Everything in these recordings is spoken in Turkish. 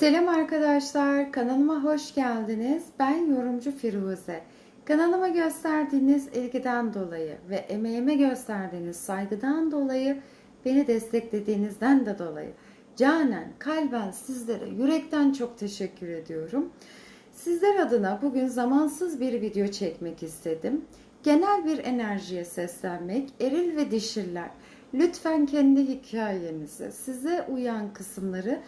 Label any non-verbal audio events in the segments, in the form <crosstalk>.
Selam arkadaşlar, kanalıma hoş geldiniz. Ben yorumcu Firuze. Kanalıma gösterdiğiniz ilgiden dolayı ve emeğime gösterdiğiniz saygıdan dolayı beni desteklediğinizden de dolayı canen, kalben sizlere yürekten çok teşekkür ediyorum. Sizler adına bugün zamansız bir video çekmek istedim. Genel bir enerjiye seslenmek, eril ve dişiller. Lütfen kendi hikayenizi, size uyan kısımları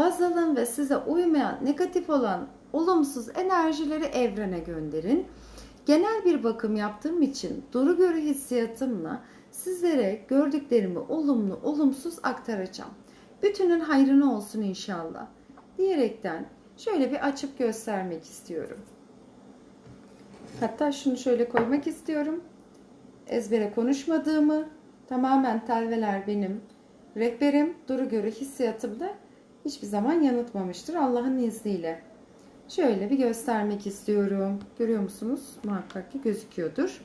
baz alın ve size uymayan, negatif olan olumsuz enerjileri evrene gönderin. Genel bir bakım yaptığım için duru görü hissiyatımla sizlere gördüklerimi olumlu, olumsuz aktaracağım. Bütünün hayrına olsun inşallah. Diyerekten şöyle bir açıp göstermek istiyorum. Hatta şunu şöyle koymak istiyorum. Ezbere konuşmadığımı, tamamen telveler benim rehberim, duru görü hissiyatımda hiçbir zaman yanıltmamıştır Allah'ın izniyle. Şöyle bir göstermek istiyorum. Görüyor musunuz? Muhakkak ki gözüküyordur.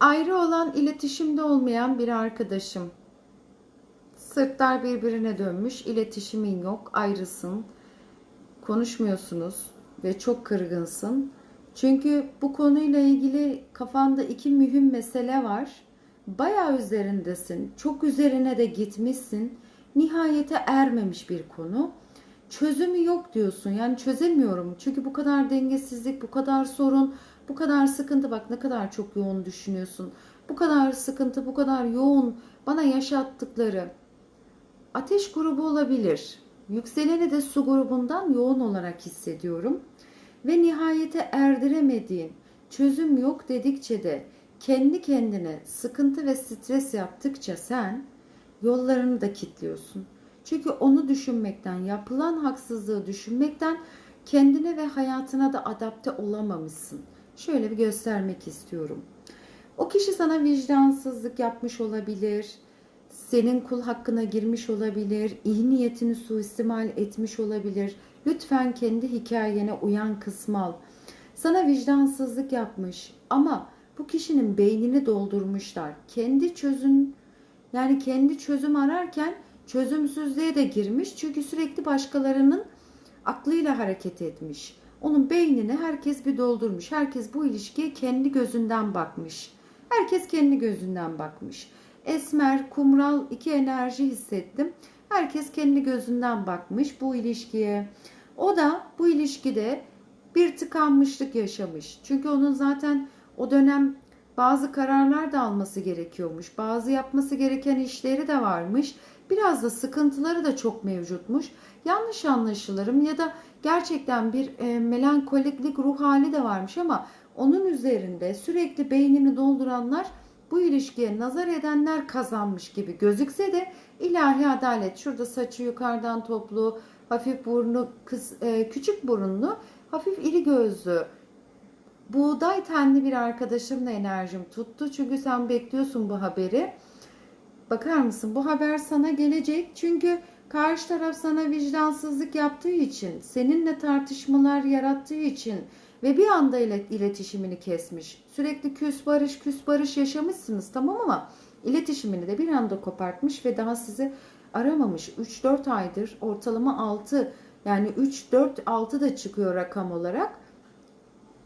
Ayrı olan, iletişimde olmayan bir arkadaşım. Sırtlar birbirine dönmüş, iletişimin yok, ayrısın. Konuşmuyorsunuz ve çok kırgınsın. Çünkü bu konuyla ilgili kafanda iki mühim mesele var. Bayağı üzerindesin. Çok üzerine de gitmişsin nihayete ermemiş bir konu. Çözümü yok diyorsun. Yani çözemiyorum. Çünkü bu kadar dengesizlik, bu kadar sorun, bu kadar sıkıntı. Bak ne kadar çok yoğun düşünüyorsun. Bu kadar sıkıntı, bu kadar yoğun bana yaşattıkları. Ateş grubu olabilir. Yükseleni de su grubundan yoğun olarak hissediyorum. Ve nihayete erdiremediğin, çözüm yok dedikçe de kendi kendine sıkıntı ve stres yaptıkça sen yollarını da kilitliyorsun. Çünkü onu düşünmekten, yapılan haksızlığı düşünmekten kendine ve hayatına da adapte olamamışsın. Şöyle bir göstermek istiyorum. O kişi sana vicdansızlık yapmış olabilir, senin kul hakkına girmiş olabilir, iyi niyetini suistimal etmiş olabilir. Lütfen kendi hikayene uyan kısmı al. Sana vicdansızlık yapmış ama bu kişinin beynini doldurmuşlar. Kendi çözün yani kendi çözüm ararken çözümsüzlüğe de girmiş. Çünkü sürekli başkalarının aklıyla hareket etmiş. Onun beynini herkes bir doldurmuş. Herkes bu ilişkiye kendi gözünden bakmış. Herkes kendi gözünden bakmış. Esmer, kumral iki enerji hissettim. Herkes kendi gözünden bakmış bu ilişkiye. O da bu ilişkide bir tıkanmışlık yaşamış. Çünkü onun zaten o dönem bazı kararlar da alması gerekiyormuş. Bazı yapması gereken işleri de varmış. Biraz da sıkıntıları da çok mevcutmuş. Yanlış anlaşılırım ya da gerçekten bir e, melankoliklik ruh hali de varmış ama onun üzerinde sürekli beynini dolduranlar bu ilişkiye nazar edenler kazanmış gibi gözükse de ilahi adalet şurada saçı yukarıdan toplu hafif burnu kız, e, küçük burunlu hafif iri gözlü buğday tenli bir arkadaşımla enerjim tuttu. Çünkü sen bekliyorsun bu haberi. Bakar mısın? Bu haber sana gelecek. Çünkü karşı taraf sana vicdansızlık yaptığı için, seninle tartışmalar yarattığı için ve bir anda iletişimini kesmiş. Sürekli küs barış küs barış yaşamışsınız tamam ama iletişimini de bir anda kopartmış ve daha sizi aramamış. 3-4 aydır ortalama 6 yani 3-4-6 da çıkıyor rakam olarak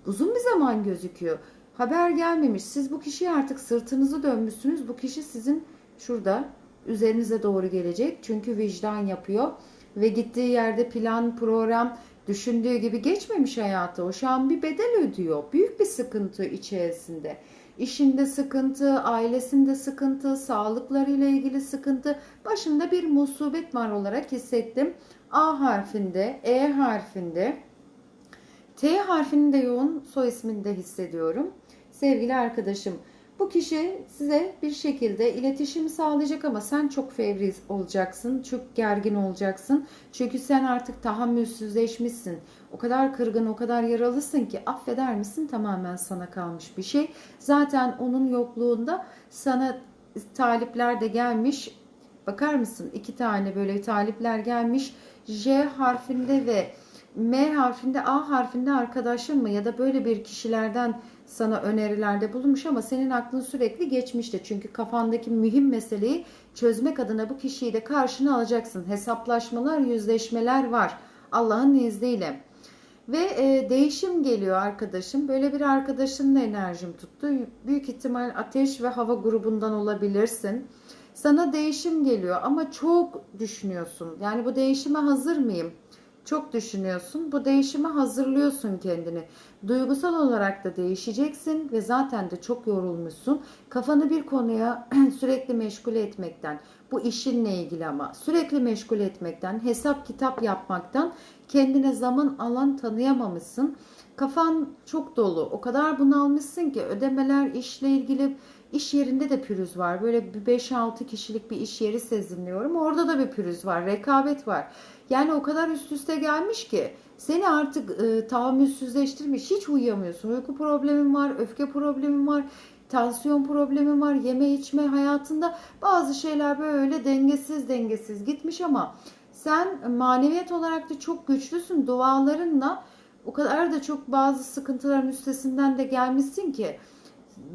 uzun bir zaman gözüküyor. Haber gelmemiş. Siz bu kişiye artık sırtınızı dönmüşsünüz. Bu kişi sizin şurada üzerinize doğru gelecek. Çünkü vicdan yapıyor ve gittiği yerde plan, program düşündüğü gibi geçmemiş hayatı. O şu an bir bedel ödüyor. Büyük bir sıkıntı içerisinde. İşinde sıkıntı, ailesinde sıkıntı, sağlıklarıyla ilgili sıkıntı, başında bir musibet var olarak hissettim. A harfinde, E harfinde, T harfini de yoğun soy ismini hissediyorum. Sevgili arkadaşım, bu kişi size bir şekilde iletişim sağlayacak ama sen çok fevri olacaksın, çok gergin olacaksın. Çünkü sen artık tahammülsüzleşmişsin. O kadar kırgın, o kadar yaralısın ki affeder misin tamamen sana kalmış bir şey. Zaten onun yokluğunda sana talipler de gelmiş. Bakar mısın? İki tane böyle talipler gelmiş. J harfinde ve M harfinde A harfinde arkadaşın mı ya da böyle bir kişilerden sana önerilerde bulunmuş ama senin aklın sürekli geçmişte. Çünkü kafandaki mühim meseleyi çözmek adına bu kişiyi de karşına alacaksın. Hesaplaşmalar, yüzleşmeler var Allah'ın izniyle. Ve e, değişim geliyor arkadaşım. Böyle bir arkadaşınla enerjim tuttu. Büyük ihtimal ateş ve hava grubundan olabilirsin. Sana değişim geliyor ama çok düşünüyorsun. Yani bu değişime hazır mıyım? Çok düşünüyorsun. Bu değişime hazırlıyorsun kendini. Duygusal olarak da değişeceksin ve zaten de çok yorulmuşsun. Kafanı bir konuya <clears throat> sürekli meşgul etmekten, bu işinle ilgili ama sürekli meşgul etmekten, hesap kitap yapmaktan kendine zaman alan tanıyamamışsın. Kafan çok dolu. O kadar bunalmışsın ki ödemeler, işle ilgili iş yerinde de pürüz var. Böyle bir 5-6 kişilik bir iş yeri sezinliyorum. Orada da bir pürüz var, rekabet var. Yani o kadar üst üste gelmiş ki seni artık e, tahammülsüzleştirmiş. Hiç uyuyamıyorsun. Uyku problemin var, öfke problemin var, tansiyon problemin var, yeme içme hayatında bazı şeyler böyle dengesiz dengesiz gitmiş ama sen maneviyat olarak da çok güçlüsün. Dualarınla o kadar da çok bazı sıkıntıların üstesinden de gelmişsin ki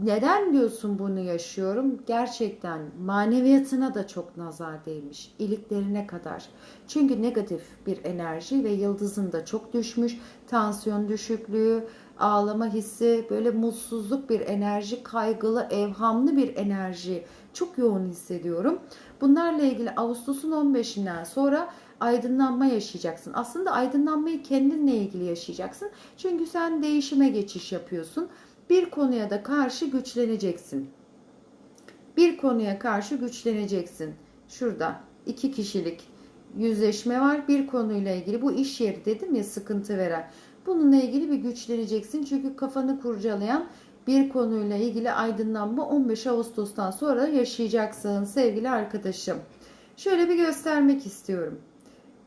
neden diyorsun bunu yaşıyorum? Gerçekten maneviyatına da çok nazar değmiş. iliklerine kadar. Çünkü negatif bir enerji ve yıldızın da çok düşmüş. Tansiyon düşüklüğü, ağlama hissi, böyle mutsuzluk bir enerji, kaygılı, evhamlı bir enerji çok yoğun hissediyorum. Bunlarla ilgili Ağustos'un 15'inden sonra aydınlanma yaşayacaksın. Aslında aydınlanmayı kendinle ilgili yaşayacaksın. Çünkü sen değişime geçiş yapıyorsun. Bir konuya da karşı güçleneceksin. Bir konuya karşı güçleneceksin. Şurada iki kişilik yüzleşme var. Bir konuyla ilgili bu iş yeri dedim ya sıkıntı veren. Bununla ilgili bir güçleneceksin. Çünkü kafanı kurcalayan bir konuyla ilgili aydınlanma 15 Ağustos'tan sonra yaşayacaksın sevgili arkadaşım. Şöyle bir göstermek istiyorum.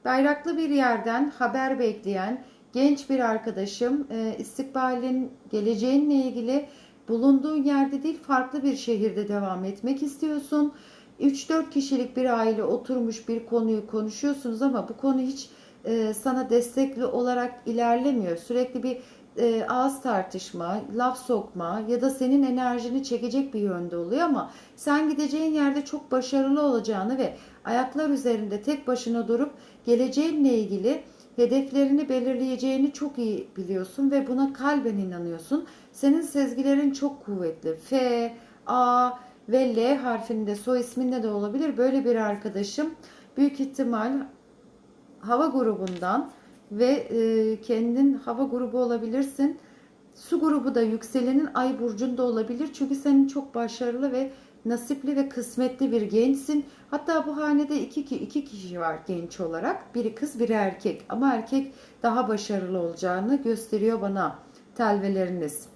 Bayraklı bir yerden haber bekleyen genç bir arkadaşım e, istikbalin geleceğinle ilgili bulunduğun yerde değil farklı bir şehirde devam etmek istiyorsun. 3-4 kişilik bir aile oturmuş bir konuyu konuşuyorsunuz ama bu konu hiç e, sana destekli olarak ilerlemiyor. Sürekli bir e, ağız tartışma, laf sokma ya da senin enerjini çekecek bir yönde oluyor ama sen gideceğin yerde çok başarılı olacağını ve ayaklar üzerinde tek başına durup geleceğinle ilgili hedeflerini belirleyeceğini çok iyi biliyorsun ve buna kalben inanıyorsun. Senin sezgilerin çok kuvvetli. F, A ve L harfinde soy isminde de olabilir. Böyle bir arkadaşım büyük ihtimal hava grubundan ve e, kendin hava grubu olabilirsin. Su grubu da yükselenin ay burcunda olabilir. Çünkü senin çok başarılı ve nasipli ve kısmetli bir gençsin. Hatta bu hanede iki, iki kişi var genç olarak. Biri kız biri erkek. Ama erkek daha başarılı olacağını gösteriyor bana telveleriniz.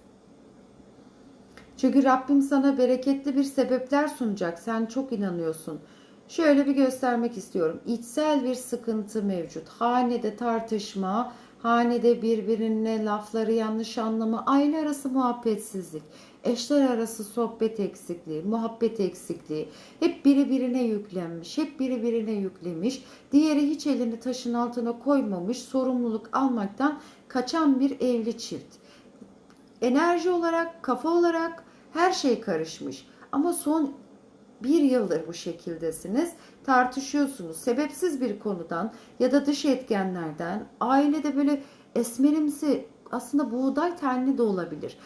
Çünkü Rabbim sana bereketli bir sebepler sunacak. Sen çok inanıyorsun. Şöyle bir göstermek istiyorum. İçsel bir sıkıntı mevcut. Hanede tartışma, hanede birbirine lafları yanlış anlama, aile arası muhabbetsizlik, eşler arası sohbet eksikliği, muhabbet eksikliği. Hep biri birine yüklenmiş, hep biri birine yüklemiş. Diğeri hiç elini taşın altına koymamış, sorumluluk almaktan kaçan bir evli çift. Enerji olarak, kafa olarak her şey karışmış. Ama son bir yıldır bu şekildesiniz. Tartışıyorsunuz. Sebepsiz bir konudan ya da dış etkenlerden ailede böyle esmerimsi aslında buğday tenli de olabilir.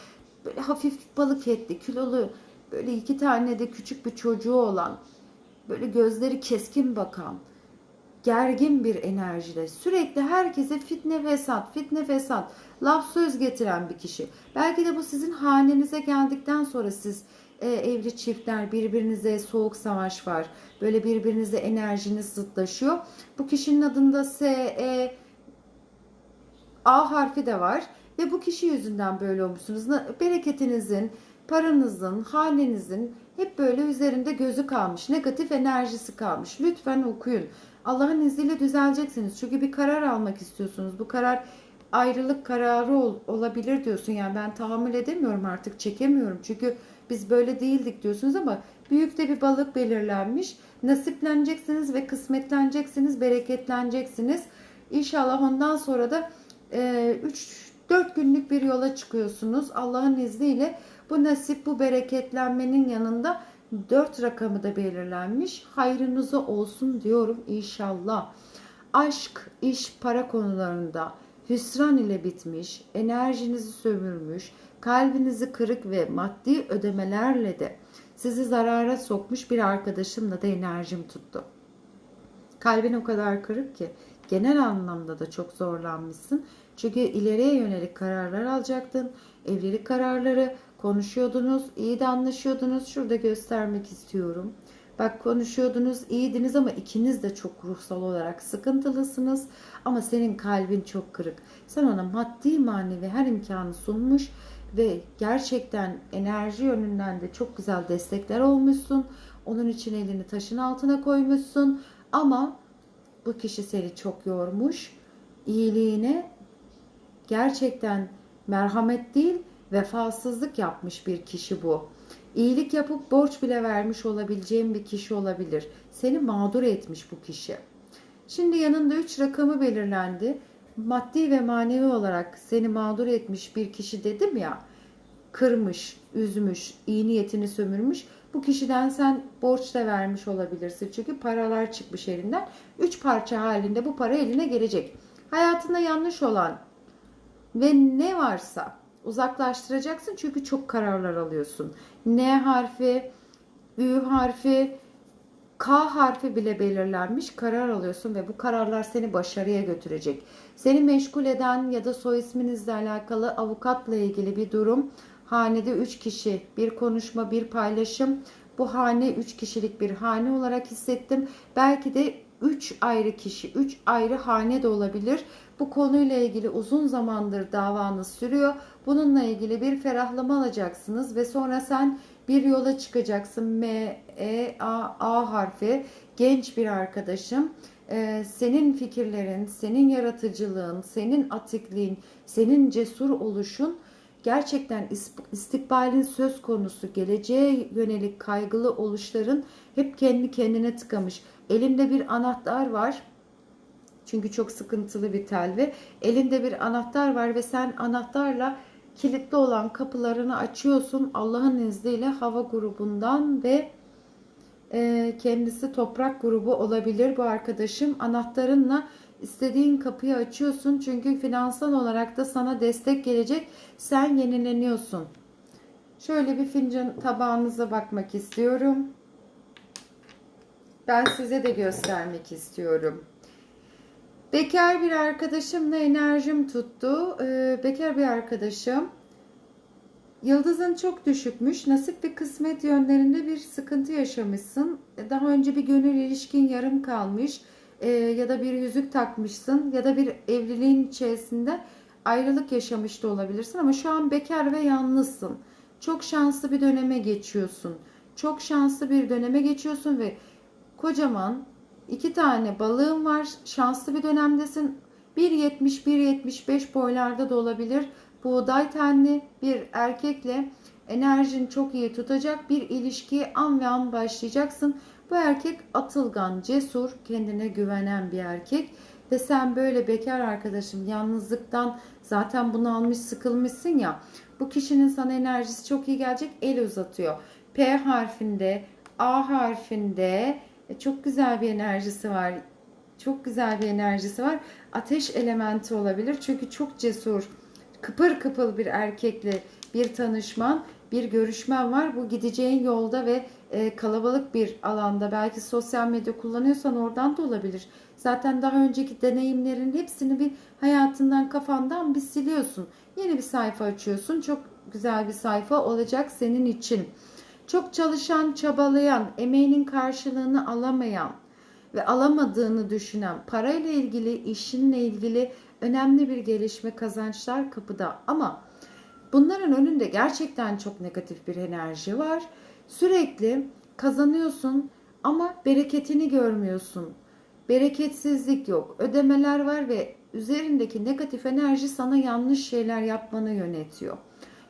Böyle hafif balık etli, kilolu böyle iki tane de küçük bir çocuğu olan böyle gözleri keskin bakan gergin bir enerjide sürekli herkese fitne fesat, fitne fesat, laf söz getiren bir kişi. Belki de bu sizin hanenize geldikten sonra siz e, evli çiftler birbirinize soğuk savaş var. Böyle birbirinize enerjiniz zıtlaşıyor. Bu kişinin adında S, E, A harfi de var. Ve bu kişi yüzünden böyle olmuşsunuz. Bereketinizin, paranızın, halinizin hep böyle üzerinde gözü kalmış. Negatif enerjisi kalmış. Lütfen okuyun. Allah'ın izniyle düzeleceksiniz. Çünkü bir karar almak istiyorsunuz. Bu karar ayrılık kararı ol, olabilir diyorsun. Yani ben tahammül edemiyorum artık çekemiyorum. Çünkü biz böyle değildik diyorsunuz ama büyük de bir balık belirlenmiş. Nasipleneceksiniz ve kısmetleneceksiniz, bereketleneceksiniz. İnşallah ondan sonra da 3-4 günlük bir yola çıkıyorsunuz. Allah'ın izniyle bu nasip, bu bereketlenmenin yanında 4 rakamı da belirlenmiş. Hayrınıza olsun diyorum inşallah. Aşk, iş, para konularında hüsran ile bitmiş, enerjinizi sömürmüş, kalbinizi kırık ve maddi ödemelerle de sizi zarara sokmuş bir arkadaşımla da enerjim tuttu. Kalbin o kadar kırık ki genel anlamda da çok zorlanmışsın. Çünkü ileriye yönelik kararlar alacaktın. Evlilik kararları konuşuyordunuz, iyi de anlaşıyordunuz. Şurada göstermek istiyorum. Bak konuşuyordunuz, iyiydiniz ama ikiniz de çok ruhsal olarak sıkıntılısınız. Ama senin kalbin çok kırık. Sen ona maddi manevi her imkanı sunmuş ve gerçekten enerji yönünden de çok güzel destekler olmuşsun. Onun için elini taşın altına koymuşsun. Ama bu kişi seni çok yormuş. İyiliğine gerçekten merhamet değil vefasızlık yapmış bir kişi bu. İyilik yapıp borç bile vermiş olabileceğin bir kişi olabilir. Seni mağdur etmiş bu kişi. Şimdi yanında 3 rakamı belirlendi. Maddi ve manevi olarak seni mağdur etmiş bir kişi dedim ya. Kırmış, üzmüş, iyi niyetini sömürmüş. Bu kişiden sen borç da vermiş olabilirsin. Çünkü paralar çıkmış elinden. 3 parça halinde bu para eline gelecek. Hayatında yanlış olan ve ne varsa uzaklaştıracaksın çünkü çok kararlar alıyorsun. N harfi, Ü harfi, K harfi bile belirlenmiş karar alıyorsun ve bu kararlar seni başarıya götürecek. Seni meşgul eden ya da soy isminizle alakalı avukatla ilgili bir durum. Hanede 3 kişi, bir konuşma, bir paylaşım. Bu hane 3 kişilik bir hane olarak hissettim. Belki de 3 ayrı kişi, 3 ayrı hane de olabilir. Bu konuyla ilgili uzun zamandır davanız sürüyor. Bununla ilgili bir ferahlama alacaksınız ve sonra sen bir yola çıkacaksın. M, E, A, A harfi genç bir arkadaşım. Ee, senin fikirlerin, senin yaratıcılığın, senin atikliğin, senin cesur oluşun gerçekten istikbalin söz konusu, geleceğe yönelik kaygılı oluşların hep kendi kendine tıkamış. Elimde bir anahtar var. Çünkü çok sıkıntılı bir tel ve elinde bir anahtar var ve sen anahtarla kilitli olan kapılarını açıyorsun. Allah'ın izniyle hava grubundan ve e, kendisi toprak grubu olabilir bu arkadaşım. Anahtarınla istediğin kapıyı açıyorsun. Çünkü finansal olarak da sana destek gelecek. Sen yenileniyorsun. Şöyle bir fincan tabağınıza bakmak istiyorum. Ben size de göstermek istiyorum. Bekar bir arkadaşımla enerjim tuttu. Ee, bekar bir arkadaşım. Yıldızın çok düşükmüş. Nasip ve kısmet yönlerinde bir sıkıntı yaşamışsın. Daha önce bir gönül ilişkin yarım kalmış. Ee, ya da bir yüzük takmışsın. Ya da bir evliliğin içerisinde ayrılık yaşamış da olabilirsin. Ama şu an bekar ve yalnızsın. Çok şanslı bir döneme geçiyorsun. Çok şanslı bir döneme geçiyorsun ve kocaman iki tane balığın var. Şanslı bir dönemdesin. 1.70-1.75 boylarda da olabilir. Buğday tenli bir erkekle enerjin çok iyi tutacak bir ilişkiye an ve an başlayacaksın. Bu erkek atılgan, cesur, kendine güvenen bir erkek. Ve sen böyle bekar arkadaşım yalnızlıktan zaten bunu almış sıkılmışsın ya. Bu kişinin sana enerjisi çok iyi gelecek el uzatıyor. P harfinde, A harfinde çok güzel bir enerjisi var. Çok güzel bir enerjisi var. Ateş elementi olabilir. Çünkü çok cesur, kıpır kıpıl bir erkekle bir tanışman, bir görüşmen var. Bu gideceğin yolda ve e, kalabalık bir alanda belki sosyal medya kullanıyorsan oradan da olabilir. Zaten daha önceki deneyimlerin hepsini bir hayatından kafandan bir siliyorsun. Yeni bir sayfa açıyorsun. Çok güzel bir sayfa olacak senin için. Çok çalışan, çabalayan, emeğinin karşılığını alamayan ve alamadığını düşünen, parayla ilgili, işinle ilgili önemli bir gelişme kazançlar kapıda. Ama bunların önünde gerçekten çok negatif bir enerji var. Sürekli kazanıyorsun ama bereketini görmüyorsun. Bereketsizlik yok. Ödemeler var ve üzerindeki negatif enerji sana yanlış şeyler yapmanı yönetiyor.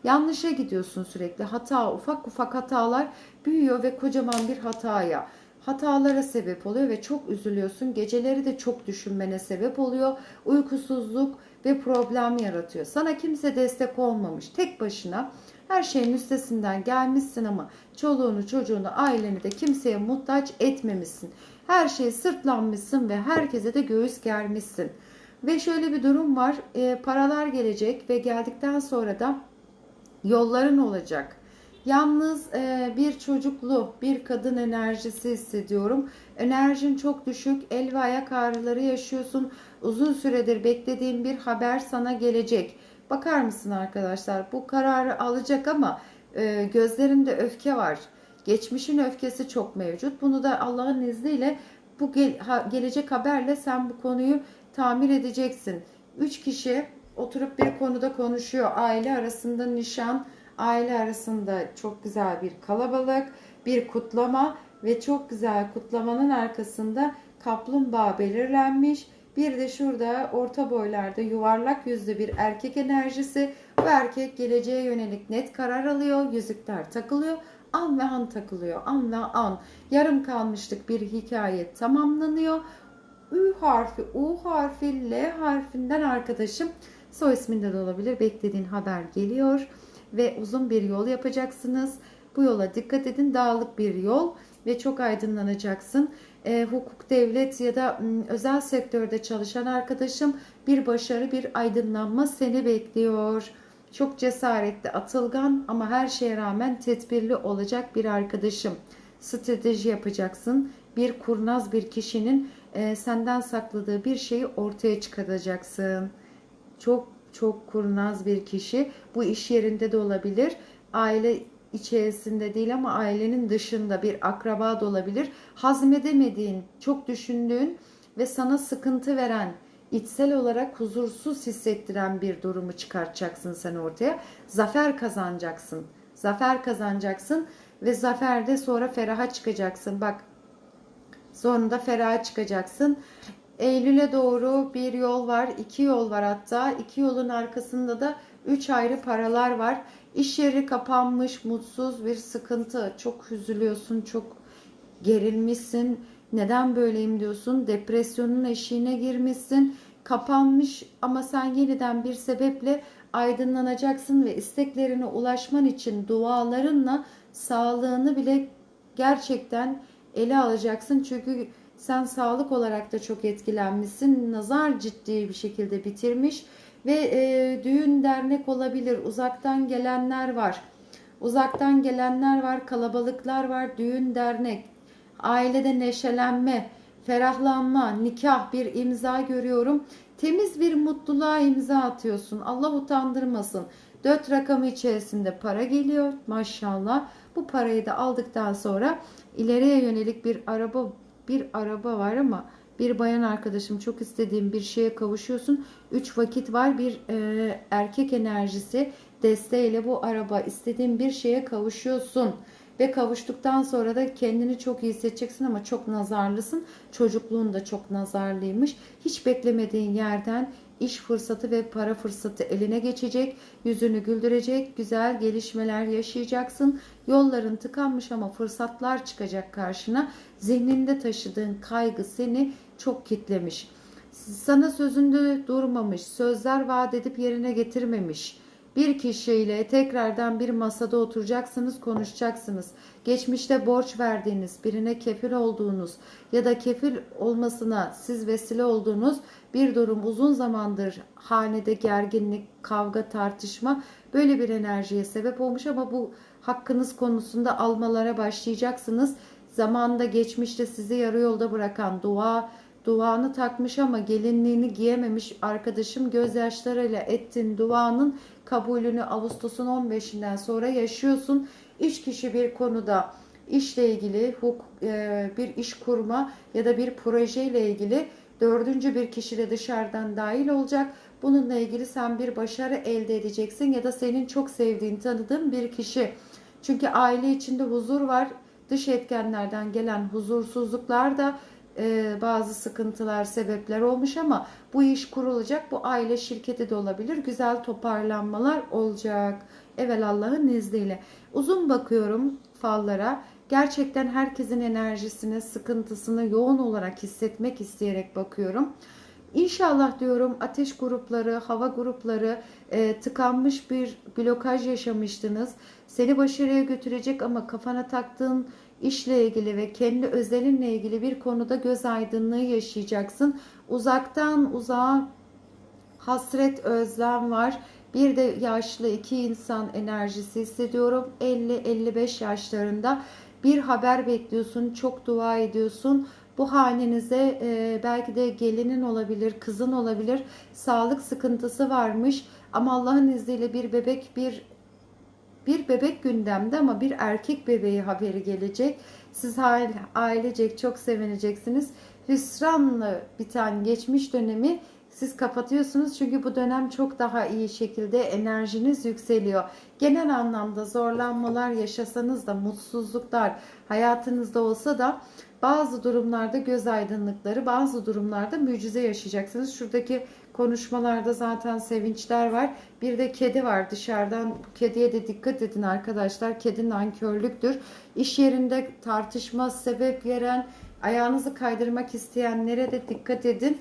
Yanlışa gidiyorsun sürekli. Hata, ufak ufak hatalar büyüyor ve kocaman bir hataya. hatalara sebep oluyor ve çok üzülüyorsun. Geceleri de çok düşünmene sebep oluyor. Uykusuzluk ve problem yaratıyor. Sana kimse destek olmamış. Tek başına her şeyin üstesinden gelmişsin ama çoluğunu, çocuğunu, aileni de kimseye muhtaç etmemişsin. Her şeye sırtlanmışsın ve herkese de göğüs germişsin. Ve şöyle bir durum var. E, paralar gelecek ve geldikten sonra da yolların olacak. Yalnız e, bir çocuklu, bir kadın enerjisi hissediyorum. Enerjin çok düşük, el ve ayak ağrıları yaşıyorsun. Uzun süredir beklediğin bir haber sana gelecek. Bakar mısın arkadaşlar? Bu kararı alacak ama e, gözlerinde öfke var. Geçmişin öfkesi çok mevcut. Bunu da Allah'ın izniyle bu gel- ha- gelecek haberle sen bu konuyu tamir edeceksin. Üç kişi oturup bir konuda konuşuyor. Aile arasında nişan, aile arasında çok güzel bir kalabalık, bir kutlama ve çok güzel kutlamanın arkasında kaplumbağa belirlenmiş. Bir de şurada orta boylarda yuvarlak yüzlü bir erkek enerjisi. Bu erkek geleceğe yönelik net karar alıyor. Yüzükler takılıyor. An ve an takılıyor. An ve an. Yarım kalmışlık bir hikaye tamamlanıyor. Ü harfi, U harfi, L harfinden arkadaşım soy isminde de olabilir. Beklediğin haber geliyor ve uzun bir yol yapacaksınız. Bu yola dikkat edin. Dağlık bir yol ve çok aydınlanacaksın. E, hukuk, devlet ya da m, özel sektörde çalışan arkadaşım bir başarı, bir aydınlanma seni bekliyor. Çok cesaretli, atılgan ama her şeye rağmen tedbirli olacak bir arkadaşım. Strateji yapacaksın. Bir kurnaz bir kişinin e, senden sakladığı bir şeyi ortaya çıkaracaksın. Çok çok kurnaz bir kişi. Bu iş yerinde de olabilir. Aile içerisinde değil ama ailenin dışında bir akraba da olabilir. Hazmedemediğin, çok düşündüğün ve sana sıkıntı veren, içsel olarak huzursuz hissettiren bir durumu çıkartacaksın sen ortaya. Zafer kazanacaksın. Zafer kazanacaksın ve zaferde sonra feraha çıkacaksın. Bak sonunda feraha çıkacaksın. Eylül'e doğru bir yol var, iki yol var hatta. İki yolun arkasında da üç ayrı paralar var. İş yeri kapanmış, mutsuz bir sıkıntı. Çok üzülüyorsun, çok gerilmişsin. Neden böyleyim diyorsun. Depresyonun eşiğine girmişsin. Kapanmış ama sen yeniden bir sebeple aydınlanacaksın ve isteklerine ulaşman için dualarınla sağlığını bile gerçekten ele alacaksın. Çünkü sen sağlık olarak da çok etkilenmişsin. Nazar ciddi bir şekilde bitirmiş ve e, düğün dernek olabilir. Uzaktan gelenler var. Uzaktan gelenler var, kalabalıklar var, düğün dernek. Ailede neşelenme, ferahlanma, nikah bir imza görüyorum. Temiz bir mutluluğa imza atıyorsun. Allah utandırmasın. Dört rakamı içerisinde para geliyor maşallah. Bu parayı da aldıktan sonra ileriye yönelik bir araba bir araba var ama bir bayan arkadaşım çok istediğim bir şeye kavuşuyorsun. Üç vakit var bir e, erkek enerjisi desteğiyle bu araba istediğin bir şeye kavuşuyorsun. Ve kavuştuktan sonra da kendini çok iyi hissedeceksin ama çok nazarlısın. Çocukluğun da çok nazarlıymış. Hiç beklemediğin yerden iş fırsatı ve para fırsatı eline geçecek. Yüzünü güldürecek, güzel gelişmeler yaşayacaksın. Yolların tıkanmış ama fırsatlar çıkacak karşına. Zihninde taşıdığın kaygı seni çok kitlemiş. Sana sözünde durmamış, sözler vaat edip yerine getirmemiş. Bir kişiyle tekrardan bir masada oturacaksınız, konuşacaksınız. Geçmişte borç verdiğiniz, birine kefil olduğunuz ya da kefil olmasına siz vesile olduğunuz bir durum uzun zamandır hanede gerginlik, kavga, tartışma böyle bir enerjiye sebep olmuş ama bu hakkınız konusunda almalara başlayacaksınız. Zamanında geçmişte sizi yarı yolda bırakan dua, duanı takmış ama gelinliğini giyememiş arkadaşım gözyaşlarıyla ettiğin duanın kabulünü Ağustos'un 15'inden sonra yaşıyorsun. Üç kişi bir konuda işle ilgili e, bir iş kurma ya da bir proje ile ilgili dördüncü bir kişi de dışarıdan dahil olacak. Bununla ilgili sen bir başarı elde edeceksin ya da senin çok sevdiğin, tanıdığın bir kişi. Çünkü aile içinde huzur var. Dış etkenlerden gelen huzursuzluklar da e, bazı sıkıntılar, sebepler olmuş ama bu iş kurulacak. Bu aile şirketi de olabilir. Güzel toparlanmalar olacak. Evel Allah'ın izniyle. Uzun bakıyorum fallara. Gerçekten herkesin enerjisini, sıkıntısını yoğun olarak hissetmek isteyerek bakıyorum. İnşallah diyorum ateş grupları, hava grupları e, tıkanmış bir blokaj yaşamıştınız. Seni başarıya götürecek ama kafana taktığın işle ilgili ve kendi özelinle ilgili bir konuda göz aydınlığı yaşayacaksın. Uzaktan uzağa hasret, özlem var. Bir de yaşlı iki insan enerjisi hissediyorum. 50-55 yaşlarında bir haber bekliyorsun, çok dua ediyorsun. Bu hanenize e, belki de gelinin olabilir, kızın olabilir. Sağlık sıkıntısı varmış ama Allah'ın izniyle bir bebek, bir bir bebek gündemde ama bir erkek bebeği haberi gelecek. Siz aile, ailecek çok sevineceksiniz. Hüsranla biten geçmiş dönemi siz kapatıyorsunuz çünkü bu dönem çok daha iyi şekilde enerjiniz yükseliyor. Genel anlamda zorlanmalar yaşasanız da mutsuzluklar hayatınızda olsa da bazı durumlarda göz aydınlıkları, bazı durumlarda mucize yaşayacaksınız. Şuradaki konuşmalarda zaten sevinçler var. Bir de kedi var dışarıdan. Kediye de dikkat edin arkadaşlar. Kedi nankörlüktür. İş yerinde tartışma sebep veren, ayağınızı kaydırmak isteyenlere de dikkat edin.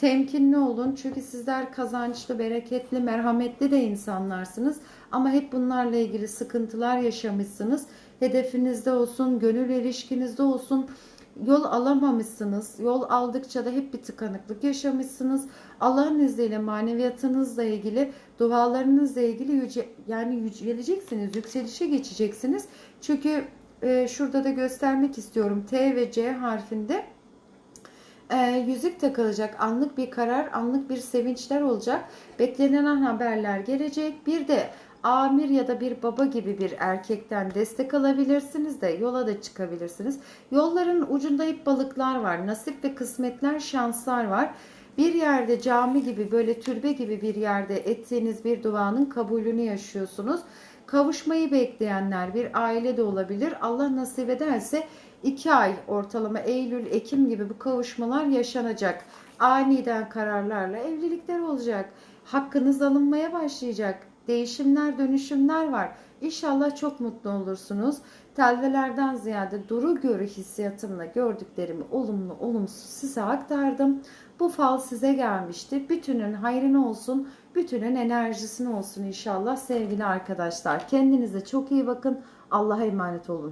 Temkinli olun çünkü sizler kazançlı, bereketli, merhametli de insanlarsınız. Ama hep bunlarla ilgili sıkıntılar yaşamışsınız. Hedefinizde olsun, gönül ilişkinizde olsun yol alamamışsınız. Yol aldıkça da hep bir tıkanıklık yaşamışsınız. Allah'ın izniyle maneviyatınızla ilgili, dualarınızla ilgili yüce, yani yüceleceksiniz, yükselişe geçeceksiniz. Çünkü e, şurada da göstermek istiyorum. T ve C harfinde e, yüzük takılacak. Anlık bir karar, anlık bir sevinçler olacak. Beklenen haberler gelecek. Bir de amir ya da bir baba gibi bir erkekten destek alabilirsiniz de yola da çıkabilirsiniz. Yolların ucunda hep balıklar var. Nasip ve kısmetler, şanslar var. Bir yerde cami gibi böyle türbe gibi bir yerde ettiğiniz bir duanın kabulünü yaşıyorsunuz. Kavuşmayı bekleyenler bir aile de olabilir. Allah nasip ederse 2 ay ortalama Eylül, Ekim gibi bu kavuşmalar yaşanacak. Aniden kararlarla evlilikler olacak. Hakkınız alınmaya başlayacak. Değişimler, dönüşümler var. İnşallah çok mutlu olursunuz. Telvelerden ziyade duru görü hissiyatımla gördüklerimi olumlu, olumsuz size aktardım. Bu fal size gelmişti. Bütünün hayrına olsun, bütünün enerjisine olsun inşallah sevgili arkadaşlar. Kendinize çok iyi bakın. Allah'a emanet olun.